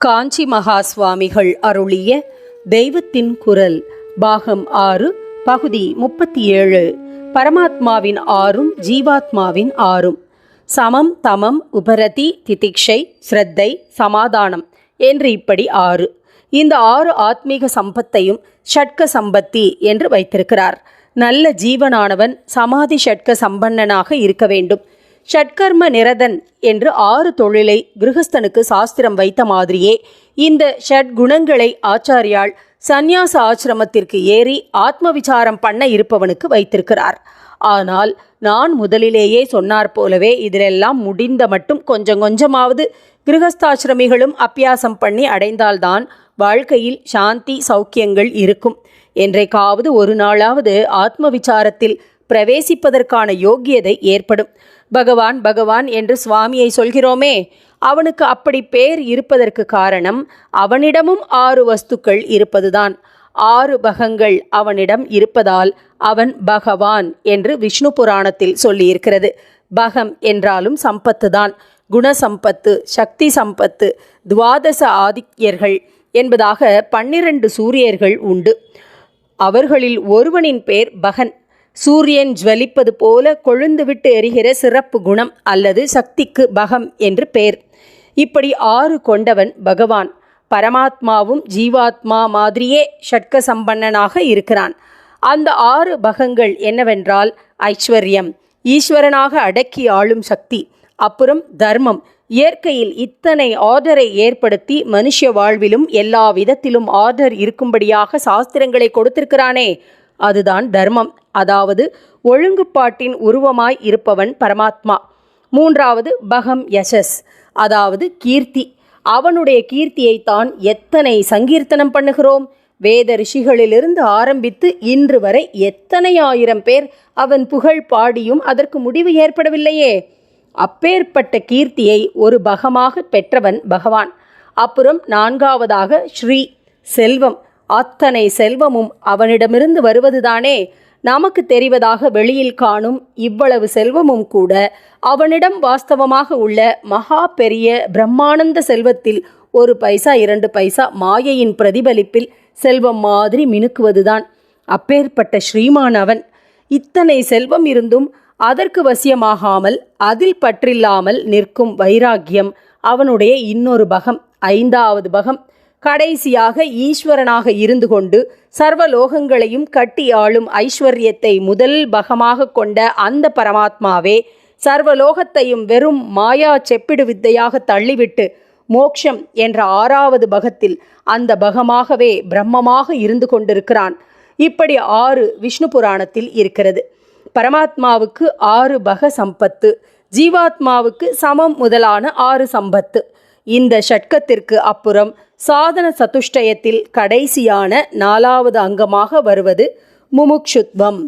காஞ்சி மகா சுவாமிகள் அருளிய தெய்வத்தின் குரல் பாகம் ஆறு பகுதி முப்பத்தி ஏழு பரமாத்மாவின் ஆறும் ஜீவாத்மாவின் ஆறும். சமம் தமம் உபரதி திதிக்ஷை ஸ்ரத்தை சமாதானம் என்று இப்படி ஆறு. இந்த ஆறு ஆத்மீக சம்பத்தையும் ஷட்க சம்பத்தி என்று வைத்திருக்கிறார். நல்ல ஜீவனானவன் சமாதி ஷட்க சம்பன்னனாக இருக்க வேண்டும். ஷட்கர்ம நிரதன் என்று ஆறு தொழிலை கிரகஸ்தனுக்கு சாஸ்திரம் வைத்த மாதிரியே இந்த ஷட் குணங்களை ஆச்சாரியால் சந்நியாச ஆசிரமத்திற்கு ஏறி ஆத்ம விசாரம் பண்ண இருப்பவனுக்கு வைத்திருக்கிறார். ஆனால் நான் முதலிலேயே சொன்னார் போலவே இதிலெல்லாம் முடிந்த மட்டும் கொஞ்சம் கொஞ்சமாவது கிரகஸ்தாசிரமிகளும் அப்பியாசம் பண்ணி அடைந்தால்தான் வாழ்க்கையில் சாந்தி சௌக்கியங்கள் இருக்கும். என்றைக்காவது ஒரு நாளாவது ஆத்ம விசாரத்தில் பிரவேசிப்பதற்கான யோக்கியதை ஏற்படும். பகவான் பகவான் என்று சுவாமியை சொல்கிறோமே. அவனுக்கு அப்படி பேர் இருப்பதற்கு காரணம் அவனிடமும் ஆறு வஸ்துக்கள் இருப்பதுதான். ஆறு பகங்கள் அவனிடம் இருப்பதால் அவன் பகவான் என்று விஷ்ணு புராணத்தில் சொல்லியிருக்கிறது. பகம் என்றாலும் சம்பத்து தான் குணசம்பத்து சக்தி சம்பத்து துவாதச ஆதித்யர்கள் என்பதாக பன்னிரண்டு சூரியர்கள் உண்டு. அவர்களில் ஒருவனின் பேர் பகன். சூரியன் ஜுவலிப்பது போல கொழுந்துவிட்டு எரிகிற சிறப்பு குணம் அல்லது சக்திக்கு பகம் என்று பெயர் இப்படி ஆறு கொண்டவன் பகவான். பரமாத்மாவும் ஜீவாத்மா மாதிரியே ஷட்க சம்பன்னனாக இருக்கிறான். அந்த ஆறு பகங்கள் என்னவென்றால் ஐஸ்வர்யம் ஈஸ்வரனாக அடக்கி ஆளும் சக்தி அப்புறம் தர்மம். இயற்கையில் இத்தனை ஆர்டரை ஏற்படுத்தி மனுஷ வாழ்விலும் எல்லா விதத்திலும் ஆர்டர் இருக்கும்படியாக சாஸ்திரங்களை கொடுத்திருக்கிறானே அதுதான் தர்மம். அதாவது ஒழுங்குப்பாட்டின் உருவமாய் இருப்பவன் பரமாத்மா. மூன்றாவது பகம் யசஸ் அதாவது கீர்த்தி. அவனுடைய கீர்த்தியைத்தான் எத்தனை சங்கீர்த்தனம் பண்ணுகிறோம்? வேத ரிஷிகளிலிருந்து ஆரம்பித்து இன்று வரை எத்தனை ஆயிரம் பேர் அவன் புகழ் பாடியும் அதற்கு முடிவு ஏற்படவில்லையே? அப்பேற்பட்ட கீர்த்தியை ஒரு பகமாக பெற்றவன் பகவான். அப்புறம் நான்காவதாக ஸ்ரீ செல்வம். அத்தனை செல்வமும் அவனிடமிருந்து வருவதுதானே? நமக்கு தெரிவதாக வெளியில் காணும் இவ்வளவு செல்வமும் கூட அவனிடம் வாஸ்தவமாக உள்ள மகா பெரிய பிரம்மானந்த செல்வத்தில் ஒரு பைசா இரண்டு பைசா மாயையின் பிரதிபலிப்பில் செல்வம் மாதிரி மினுக்குவதுதான். அப்பேற்பட்ட ஸ்ரீமான் அவன். இத்தனை செல்வம் இருந்தும் அதற்கு வசியமாகாமல் அதில் பற்றில்லாமல் நிற்கும் வைராக்கியம் அவனுடைய இன்னொரு பகம் ஐந்தாவது பகம். கடைசியாக ஈஸ்வரனாக இருந்து கொண்டு சர்வலோகங்களையும் கட்டி ஆளும் ஐஸ்வர்யத்தை முதல் பகமாக கொண்ட அந்த பரமாத்மாவே சர்வலோகத்தையும் வெறும் மாயா செப்பிடு வித்தையாக தள்ளிவிட்டு மோக்ஷம் என்ற ஆறாவது பகத்தில் அந்த பகமாகவே பிரம்மமாக இருந்து கொண்டிருக்கிறான். இப்படி ஆறு விஷ்ணு புராணத்தில் இருக்கிறது. பரமாத்மாவுக்கு ஆறு பக சம்பத்து ஜீவாத்மாவுக்கு சமம் முதலான ஆறு சம்பத்து. இந்த ஷட்கத்திற்கு அப்புறம் சாதன சதுஷ்டயத்தில் கடைசியான நாலாவது அங்கமாக வருவது முமுக்ஷுத்வம்.